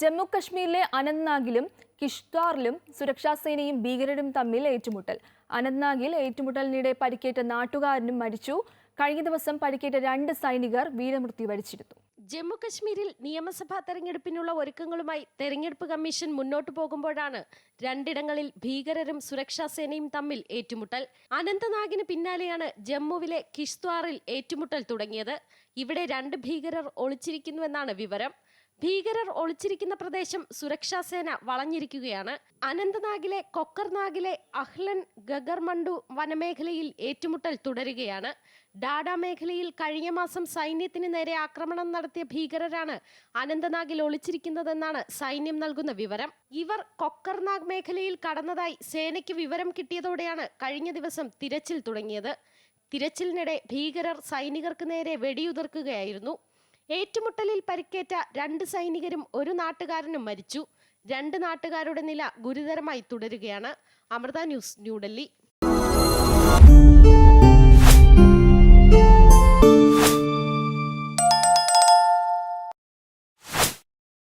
ജമ്മു കശ്മീരിലെ അനന്ത്നാഗിലും കിഷ്താറിലും സുരക്ഷാസേനയും ഭീകരരും തമ്മിൽ ഏറ്റുമുട്ടൽ. അനന്ത്നാഗിൽ ഏറ്റുമുട്ടലിനിടെ പരിക്കേറ്റ നാട്ടുകാരനും മരിച്ചു. കഴിഞ്ഞ ദിവസം പരിക്കേറ്റ രണ്ട് സൈനികർ വീരമൃത്യു വരിച്ചിരുന്നു. ജമ്മുകശ്മീരിൽ നിയമസഭാ തെരഞ്ഞെടുപ്പിനുള്ള ഒരുക്കങ്ങളുമായി തെരഞ്ഞെടുപ്പ് കമ്മീഷൻ മുന്നോട്ടു പോകുമ്പോഴാണ് രണ്ടിടങ്ങളിൽ ഭീകരരും സുരക്ഷാസേനയും തമ്മിൽ ഏറ്റുമുട്ടൽ. അനന്തനാഗിന് പിന്നാലെയാണ് ജമ്മുവിലെ കിഷ്ത്വാറിൽ ഏറ്റുമുട്ടൽ തുടങ്ങിയത്. ഇവിടെ രണ്ട് ഭീകരർ ഒളിച്ചിരിക്കുന്നുവെന്നാണ് വിവരം. ഭീകരർ ഒളിച്ചിരിക്കുന്ന പ്രദേശം സുരക്ഷാ സേന വളഞ്ഞിരിക്കുകയാണ്. അനന്തനാഗിലെ കൊക്കർനാഗിലെ അഹ്ലൻ ഗഗർമണ്ടു വനമേഖലയിൽ ഏറ്റുമുട്ടൽ തുടരുകയാണ്. ഡാഡ മേഖലയിൽ കഴിഞ്ഞ മാസം സൈന്യത്തിന് നേരെ ആക്രമണം നടത്തിയ ഭീകരരാണ് അനന്തനാഗിൽ ഒളിച്ചിരിക്കുന്നതെന്നാണ് സൈന്യം നൽകുന്ന വിവരം. ഇവർ കൊക്കർനാഗ് മേഖലയിൽ കടന്നതായി സേനയ്ക്ക് വിവരം കിട്ടിയതോടെയാണ് കഴിഞ്ഞ ദിവസം തിരച്ചിൽ തുടങ്ങിയത്. തിരച്ചിലിനിടെ ഭീകരർ സൈനികർക്ക് നേരെ വെടിയുതിർക്കുകയായിരുന്നു. ഏറ്റുമുട്ടലിൽ പരിക്കേറ്റ രണ്ട് സൈനികരും ഒരു നാട്ടുകാരനും മരിച്ചു. രണ്ട് നാട്ടുകാരുടെ നില ഗുരുതരമായി തുടരുകയാണ്. അമൃത ന്യൂസ് ന്യൂഡൽഹി.